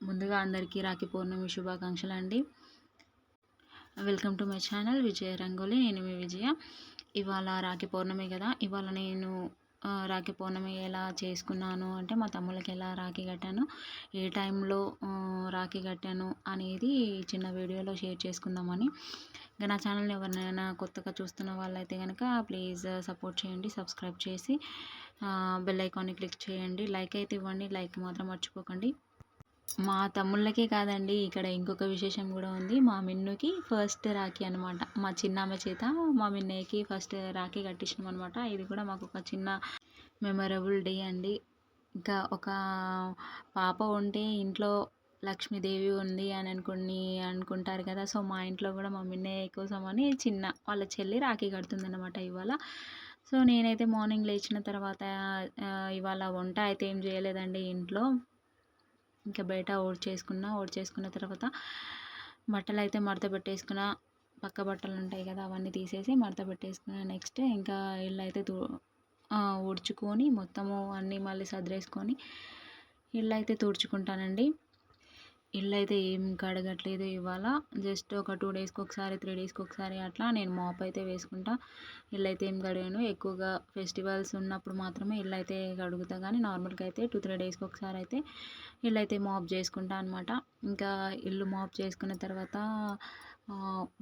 ముందుగా అందరికీ రాఖీ పౌర్ణమి శుభాకాంక్షలు అండి welcome to my channel Vijaya rangoli. నేను మీ విజయ. ఇవాళ రాఖీ పౌర్ణమి కదా. ఇవాళ నేను రాఖీ పౌర్ణమి ఎలా చేసుకున్నాను అంటే మా తమ్ముళ్ళకి ఎలా రాఖీ కట్టాను ఏ టైంలో రాఖీ కట్టాను అనేది చిన్న వీడియోలో షేర్ చేసుకుందామని. ఇంకా నా ఛానల్ని ఎవరినైనా కొత్తగా చూస్తున్న వాళ్ళైతే కనుక ప్లీజ్ సపోర్ట్ చేయండి సబ్స్క్రైబ్ చేసి బెల్ ఐకాన్ని క్లిక్ చేయండి. లైక్ అయితే ఇవ్వండి లైక్ మాత్రం మర్చిపోకండి. మా తమ్ముళ్ళకే కాదండి ఇక్కడ ఇంకొక విశేషం కూడా ఉంది. మా మిన్నుకి ఫస్ట్ రాఖీ అనమాట మా చిన్నామె చేత మా మిన్నయ్యకి ఫస్ట్ రాఖీ కట్టించినాం అనమాట ఇది కూడా మాకు ఒక చిన్న మెమరబుల్ డే అండి. ఇంకా ఒక పాప ఉంటే ఇంట్లో లక్ష్మీదేవి ఉంది అని అనుకుని అనుకుంటారు కదా సో మా ఇంట్లో కూడా మా మిన్నయ్య కోసం అని చిన్న వాళ్ళ చెల్లి రాఖీ కడుతుందన్నమాట ఇవాళ. సో నేనైతే మార్నింగ్ లేచిన తర్వాత ఇవాళ వంట అయితే ఏం చేయలేదండి ఇంట్లో. ఇంకా బయట ఓడి చేసుకున్న ఓడి చేసుకున్న తర్వాత బట్టలు అయితే మడత పెట్టేసుకున్న. పక్క బట్టలు ఉంటాయి కదా అవన్నీ తీసేసి మడత పెట్టేసుకున్న నెక్స్ట్ ఇంకా ఇల్లు అయితే ఊడ్చుకొని మొత్తము అన్నీ మళ్ళీ సదిరేసుకొని ఇల్లు అయితే తుడుచుకుంటానండి. ఇల్లు అయితే ఏం కడగట్లేదు ఇవాళ. జస్ట్ ఒక టూ డేస్కి ఒకసారి త్రీ డేస్కి ఒకసారి అట్లా నేను మాప్ అయితే వేసుకుంటా. ఇల్లు అయితే ఏం కడిగాను? ఎక్కువగా ఫెస్టివల్స్ ఉన్నప్పుడు మాత్రమే ఇల్లు అయితే కడుగుతా కానీ నార్మల్గా అయితే టూ త్రీ డేస్కి ఒకసారి అయితే ఇల్లు అయితే మాప్ చేసుకుంటా అనమాట ఇంకా ఇల్లు మాప్ చేసుకున్న తర్వాత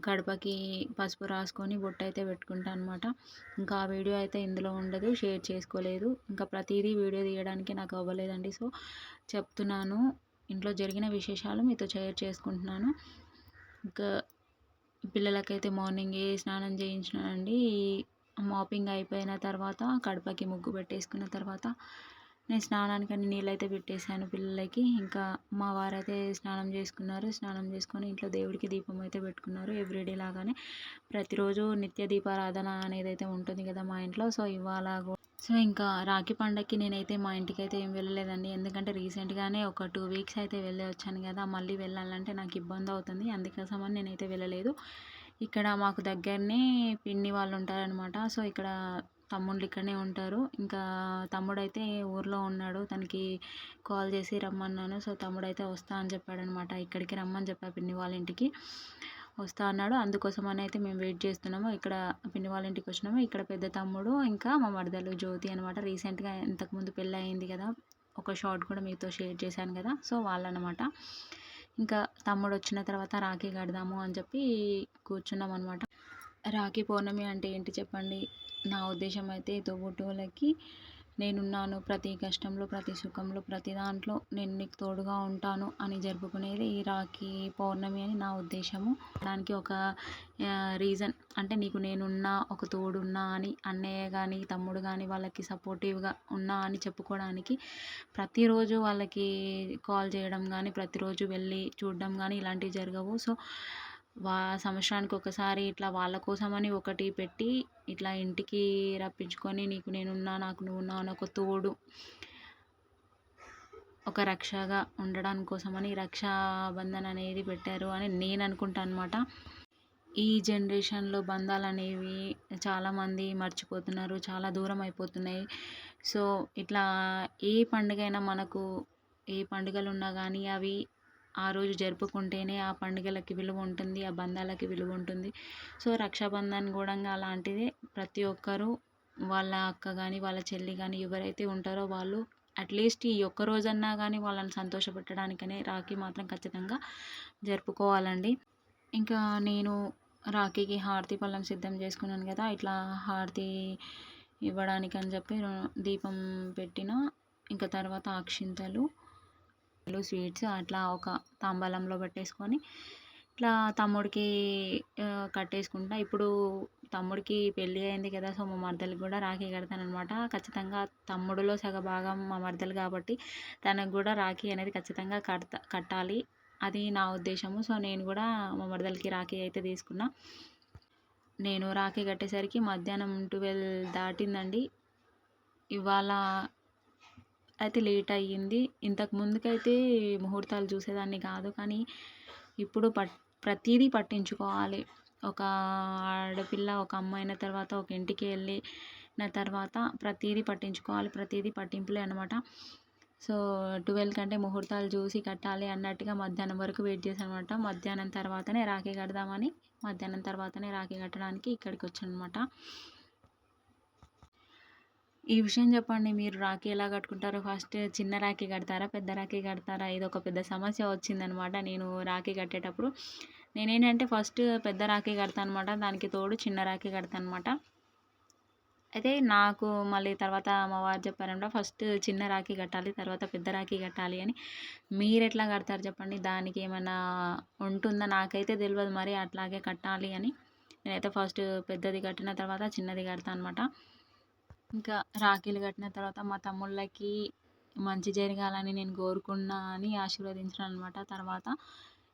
గడపకి పసుపు రాసుకొని బొట్టు అయితే పెట్టుకుంటా అనమాట ఇంకా ఆ వీడియో అయితే ఇందులో ఉండదు షేర్ చేసుకోలేదు. ఇంకా ప్రతిదీ వీడియో తీయడానికి నాకు అవ్వలేదండి. సో చెప్తున్నాను. ఇంట్లో జరిగిన విశేషాలు మీతో షేర్ చేసుకుంటున్నాను. ఇంకా పిల్లలకైతే మార్నింగే స్నానం చేయించినానండి. మాపింగ్ అయిపోయిన తర్వాత కడపకి ముగ్గు పెట్టేసుకున్న తర్వాత నేను స్నానానికి అన్ని నీళ్ళు అయితే పెట్టేశాను పిల్లలకి. ఇంకా మా వారైతే స్నానం చేసుకున్నారు. స్నానం చేసుకొని ఇంట్లో దేవుడికి దీపం అయితే పెట్టుకున్నారు ఎవ్రీడే లాగానే. ప్రతిరోజు నిత్య దీపారాధన అనేది అయితే ఉంటుంది కదా మా ఇంట్లో. సో ఇవాళ సో ఇంకా రాఖీ పండగకి నేనైతే మా ఇంటికి అయితే ఏం వెళ్ళలేదండి. ఎందుకంటే రీసెంట్గానే ఒక టూ వీక్స్ అయితే వెళ్ళి వచ్చాను కదా. మళ్ళీ వెళ్ళాలంటే నాకు ఇబ్బంది అవుతుంది. అందుకోసమని నేనైతే వెళ్ళలేదు. ఇక్కడ మాకు దగ్గరనే పిన్ని వాళ్ళు ఉంటారనమాట సో ఇక్కడ తమ్ముళ్ళు ఇక్కడనే ఉంటారు. ఇంకా తమ్ముడైతే ఊర్లో ఉన్నాడు. తనకి కాల్ చేసి రమ్మన్నాను. సో తమ్ముడైతే వస్తా అని చెప్పాడనమాట. ఇక్కడికి రమ్మని చెప్పా పిన్ని వాళ్ళ ఇంటికి. వస్తా అన్నాడు. అందుకోసం అని అయితే మేము వెయిట్ చేస్తున్నాము. ఇక్కడ పిన్ని వాళ్ళ ఇంటికి వచ్చినాము. ఇక్కడ పెద్ద తమ్ముడు ఇంకా మా మరదలు జ్యోతి అనమాట. రీసెంట్గా ఇంతకుముందు పెళ్ళి అయింది కదా. ఒక షార్ట్ కూడా మీతో షేర్ చేశాను కదా. సో వాళ్ళనమాట. ఇంకా తమ్ముడు వచ్చిన తర్వాత రాఖీ కడదాము అని చెప్పి కూర్చున్నాం అనమాట రాఖీ పౌర్ణమి అంటే ఏంటి చెప్పండి? నా ఉద్దేశం అయితే తోబుట్టువులకి నేనున్నాను. ప్రతి కష్టంలో ప్రతి సుఖంలో ప్రతి దాంట్లో నేను నీకు తోడుగా ఉంటాను అని జరుపుకునేది ఈ రాఖీ పౌర్ణమి అని నా ఉద్దేశము. దానికి ఒక రీజన్ అంటే నీకు నేనున్నా ఒక తోడున్నా అని అన్నయ్య కానీ తమ్ముడు కానీ వాళ్ళకి సపోర్టివ్గా ఉన్నా అని చెప్పుకోవడానికి ప్రతిరోజు వాళ్ళకి కాల్ చేయడం కానీ ప్రతిరోజు వెళ్ళి చూడడం కానీ ఇలాంటివి జరగవు. సో వా సంవత్సరానికి ఒకసారి ఇట్లా వాళ్ళ కోసమని ఒకటి పెట్టి ఇట్లా ఇంటికి రప్పించుకొని నీకు నేనున్నా నాకు నువ్వు అని ఒక తోడు ఒక రక్షగా ఉండడానికి కోసమని రక్షాబంధన్ అనేది పెట్టారు అని నేను అనుకుంటాను అనమాట ఈ జనరేషన్లో బంధాలు అనేవి చాలామంది మర్చిపోతున్నారు చాలా దూరం అయిపోతున్నాయి. సో ఇట్లా ఏ పండుగ మనకు ఏ పండుగలు ఉన్నా కానీ అవి ఆ రోజు జరుపుకుంటేనే ఆ పండుగలకి విలువ ఉంటుంది ఆ బంధాలకి విలువ ఉంటుంది. సో రక్షాబంధన్ కూడా అలాంటిదే ప్రతి ఒక్కరూ వాళ్ళ అక్క కానీ వాళ్ళ చెల్లి కానీ ఎవరైతే ఉంటారో వాళ్ళు అట్లీస్ట్ ఈ ఒక్క రోజన్నా కానీ వాళ్ళని సంతోషపెట్టడానికనే రాఖీ మాత్రం ఖచ్చితంగా జరుపుకోవాలండి. ఇంకా నేను రాఖీకి హారతి పళ్ళం సిద్ధం చేసుకున్నాను కదా ఇట్లా హారతి ఇవ్వడానికి అని చెప్పి దీపం పెట్టిన ఇంకా తర్వాత అక్షింతలు స్వీట్స్ అట్లా ఒక తాంబలంలో పెట్టేసుకొని ఇట్లా తమ్ముడికి కట్టేసుకుంటా. ఇప్పుడు తమ్ముడికి పెళ్ళి అయింది కదా సో మా మరదలకి కూడా రాఖీ కడతానమాట ఖచ్చితంగా తమ్ముడులో సగ భాగం మా మరదలు కాబట్టి తనకు కూడా రాఖీ అనేది ఖచ్చితంగా కడతా కట్టాలి. అది నా ఉద్దేశము. సో నేను కూడా మా మరదలకి రాఖీ అయితే తీసుకున్నా. నేను రాఖీ కట్టేసరికి మధ్యాహ్నం ట్వెల్వ్ దాటిందండి. ఇవాళ అయితే లేట్ అయ్యింది. ఇంతకు ముందుకైతే ముహూర్తాలు చూసేదాన్ని కాదు. కానీ ఇప్పుడు పట్ ప్రతీదీ పట్టించుకోవాలి. ఒక ఆడపిల్ల ఒక అమ్మాయి అయిన తర్వాత ఒక ఇంటికి వెళ్ళిన తర్వాత ప్రతిదీ పట్టించుకోవాలి. ప్రతీదీ పట్టింపులే అనమాట సో ట్వెల్వ్ కంటే ముహూర్తాలు చూసి కట్టాలి అన్నట్టుగా మధ్యాహ్నం వరకు వెయిట్ చేశాను అనమాట మధ్యాహ్నం తర్వాతనే రాఖీ కడదామని మధ్యాహ్నం తర్వాతనే రాఖీ కట్టడానికి ఇక్కడికి వచ్చాను అనమాట ఈ విషయం చెప్పండి. మీరు రాఖీ ఎలా కట్టుకుంటారు? ఫస్ట్ చిన్న రాఖీ కడతారా? పెద్ద రాఖీ కడతారా? ఇది ఒక పెద్ద సమస్య వచ్చిందనమాట. నేను రాఖీ కట్టేటప్పుడు నేనేంటంటే ఫస్ట్ పెద్ద రాఖీ కడతాను అనమాట దానికి తోడు చిన్న రాఖీ కడతాను అనమాట అయితే నాకు మళ్ళీ తర్వాత మా వారు చెప్పారంట ఫస్ట్ చిన్న రాఖీ కట్టాలి తర్వాత పెద్ద రాఖీ కట్టాలి అని. మీరు ఎట్లా కడతారు చెప్పండి? దానికి ఏమైనా ఉంటుందా? నాకైతే తెలియదు మరి అట్లాగే కట్టాలి అని. నేనైతే ఫస్ట్ పెద్దది కట్టిన తర్వాత చిన్నది కడతాను అనమాట ఇంకా రాఖీలు కట్టిన తర్వాత మా తమ్ముళ్ళకి మంచి జరగాలని నేను కోరుకున్నా అని ఆశీర్వదించిన అనమాట తర్వాత.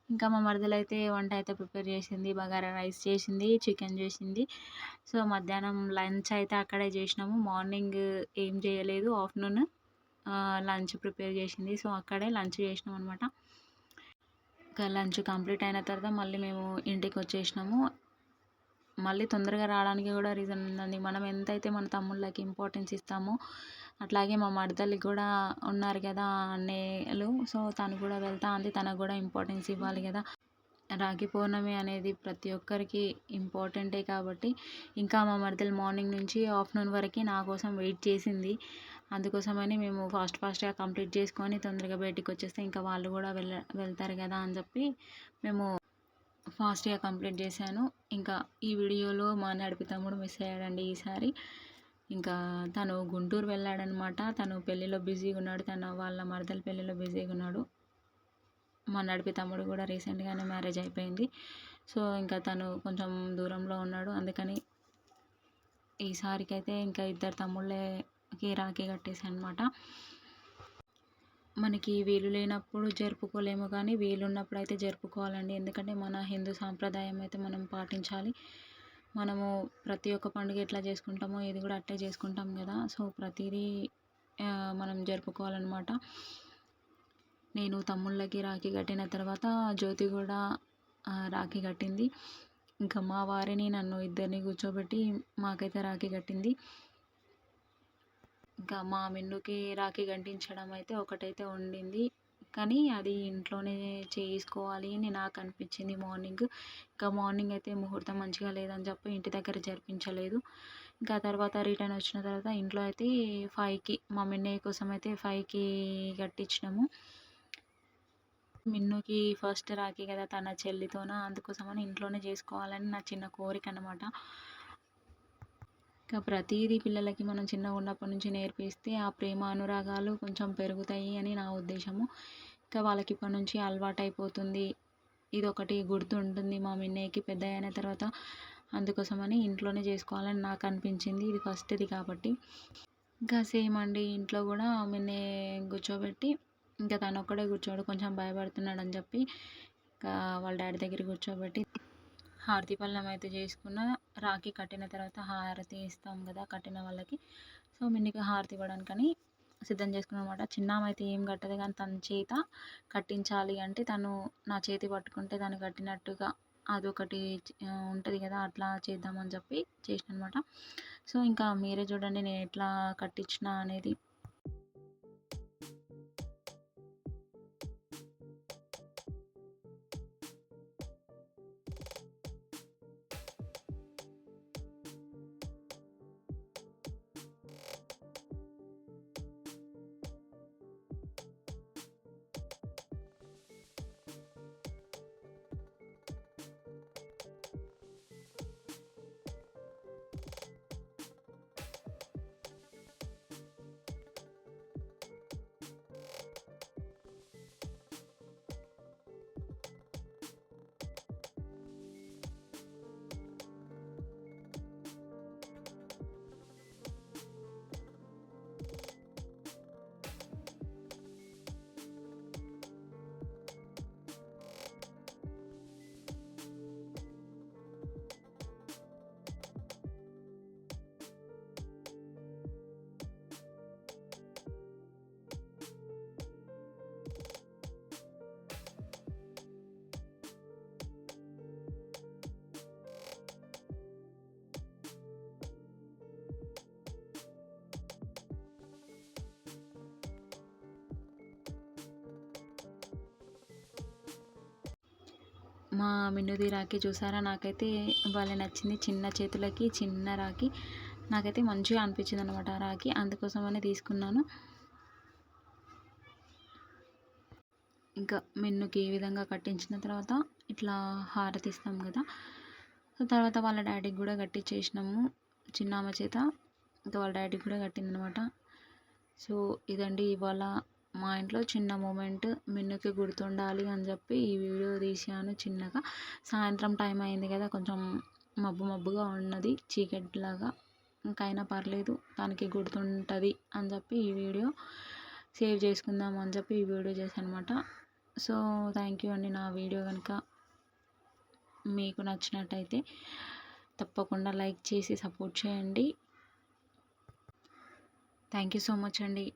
ఇంకా మా మరదలైతే వంట అయితే ప్రిపేర్ చేసింది బగారా రైస్ చేసింది చికెన్ చేసింది. సో మధ్యాహ్నం లంచ్ అయితే అక్కడే చేసినాము. మార్నింగ్ ఏం చేయలేదు ఆఫ్టర్నూన్ లంచ్ ప్రిపేర్ చేసింది. సో అక్కడే లంచ్ చేసినాం అనమాట ఇంకా లంచ్ కంప్లీట్ అయిన తర్వాత మళ్ళీ మేము ఇంటికి వచ్చేసినాము. మళ్ళీ తొందరగా రావడానికి కూడా రీజన్ ఉందండి. మనం ఎంతైతే మన తమ్ముళ్ళకి ఇంపార్టెన్స్ ఇస్తామో అట్లాగే మా మరదలకి కూడా ఉన్నారు కదా అన్నయ్యలు. సో తను కూడా వెళ్తా అంది తనకు కూడా ఇంపార్టెన్స్ ఇవ్వాలి కదా. రాఖీ పౌర్ణమి అనేది ప్రతి ఒక్కరికి ఇంపార్టెంటే కాబట్టి ఇంకా మా మరదలు మార్నింగ్ నుంచి ఆఫ్టర్నూన్ వరకు నా కోసం వెయిట్ చేసింది. అందుకోసమని మేము ఫాస్ట్ ఫాస్ట్గా కంప్లీట్ చేసుకొని తొందరగా బయటికి వచ్చేస్తే ఇంకా వాళ్ళు కూడా వెళ్ళ వెళ్తారు కదా అని చెప్పి మేము ఫాస్ట్గా కంప్లీట్ చేశాను. ఇంకా ఈ వీడియోలో మా నడిపి తమ్ముడు మిస్ అయ్యాడండి ఈసారి. ఇంకా తను గుంటూరు వెళ్ళాడనమాట. తను పెళ్ళిలో బిజీగా ఉన్నాడు. తన వాళ్ళ మరదల పెళ్ళిలో బిజీగా ఉన్నాడు. మా నడిపి తమ్ముడు కూడా రీసెంట్గానే మ్యారేజ్ అయిపోయింది. సో ఇంకా తను కొంచెం దూరంలో ఉన్నాడు. అందుకని ఈసారికైతే ఇంకా ఇద్దరు తమ్ముళ్ళకి రాఖీ కట్టేసి అనమాట మనకి వీలు లేనప్పుడు జరుపుకోలేము కానీ వీలు ఉన్నప్పుడు అయితే జరుపుకోవాలండి. ఎందుకంటే మన హిందూ సాంప్రదాయం అయితే మనం పాటించాలి. మనము ప్రతి ఒక్క పండుగ ఎట్లా చేసుకుంటామో ఇది కూడా అట్టే చేసుకుంటాం కదా. సో ప్రతిదీ మనం జరుపుకోవాలన్నమాట. నేను తమ్ముళ్ళకి రాఖీ కట్టిన తర్వాత జ్యోతి కూడా రాఖీ కట్టింది. ఇంకా మా వారిని నన్ను ఇద్దరిని కూర్చోబెట్టి మాకైతే రాఖీ కట్టింది. ఇంకా మా మిన్నుకి రాఖీ కట్టించడం అయితే ఒకటైతే ఉండింది. కానీ అది ఇంట్లోనే చేసుకోవాలి అని నాకు అనిపించింది మార్నింగ్. ఇంకా మార్నింగ్ అయితే ముహూర్తం మంచిగా లేదని చెప్పి ఇంటి దగ్గర జరిపించలేదు. ఇంకా తర్వాత రిటర్న్ వచ్చిన తర్వాత ఇంట్లో అయితే ఫైవ్కి మా మిన్నయ్య కోసం అయితే ఫైవ్కి కట్టించినాము. మిన్నుకి ఫస్ట్ రాఖీ కదా తన చెల్లితోన అందుకోసమని ఇంట్లోనే చేసుకోవాలని నా చిన్న కోరిక అనమాట ఇంకా ప్రతిదీ పిల్లలకి మనం చిన్నగా ఉన్నప్పటి నుంచి నేర్పిస్తే ఆ ప్రేమ అనురాగాలు కొంచెం పెరుగుతాయి అని నా ఉద్దేశము. ఇంకా వాళ్ళకి ఇప్పటి నుంచి అలవాటు అయిపోతుంది ఇది ఒకటి గుర్తు ఉంటుంది మా మిన్నయ్యకి పెద్ద అయిన తర్వాత. అందుకోసమని ఇంట్లోనే చేసుకోవాలని నాకు అనిపించింది. ఇది ఫస్ట్ది కాబట్టి. ఇంకా సేమ్ అండి ఇంట్లో కూడా మిన్నయ్య కూర్చోబెట్టి ఇంకా తను ఒక్కడే కూర్చోడు కొంచెం భయపడుతున్నాడు అని చెప్పి ఇంకా వాళ్ళ డాడీ దగ్గర కూర్చోబెట్టి హారతి పళ్ళం అయితే చేసుకున్న. రాఖీ కట్టిన తర్వాత హారతి ఇస్తాం కదా కట్టిన వాళ్ళకి. సో మిన్నికి హారతి ఇవ్వడానికని సిద్ధం చేసుకున్నాను అనమాట చిన్నామ అయితే ఏం కట్టదు కానీ తన చేత కట్టించాలి అంటే తను నా చేతి పట్టుకుంటే తను కట్టినట్టుగా అదొకటి ఉంటుంది కదా అట్లా చేద్దామని చెప్పి చేసిన అనమాట సో ఇంకా మీరే చూడండి నేను ఎట్లా కట్టించిన అనేది. మా మిన్నుది రాఖీ చూసారా? నాకైతే భలే నచ్చింది. చిన్న చేతులకి చిన్న రాఖీ. నాకైతే మంచిగా అనిపించింది అనమాట ఆ రాఖీ. అందుకోసమని తీసుకున్నాను. ఇంకా మిన్నుకి ఈ విధంగా కట్టించిన తర్వాత ఇట్లా హారతి ఇస్తాం కదా. సో తర్వాత వాళ్ళ డాడీకి కూడా కట్టించేసినాము చిన్నామ చేత ఇంకా వాళ్ళ డాడీకి కూడా కట్టిందనమాట సో ఇదండి ఇవాళ మా ఇంట్లో చిన్న మూమెంట్ మిన్నుకి గుర్తుండాలి అని చెప్పి ఈ వీడియో తీసాను చిన్నగా. సాయంత్రం టైం అయింది కదా కొంచెం మబ్బు మబ్బుగా ఉన్నది చీకటిలాగా. ఇంకైనా పర్లేదు దానికి గుర్తుంటుంది అని చెప్పి ఈ వీడియో సేవ్ చేసుకుందాం అని చెప్పి ఈ వీడియో చేశాను అనమాట సో థ్యాంక్ యూ అండి నా వీడియో కనుక మీకు నచ్చినట్టయితే తప్పకుండా లైక్ చేసి సపోర్ట్ చేయండి. థ్యాంక్ యూ సో మచ్ అండి.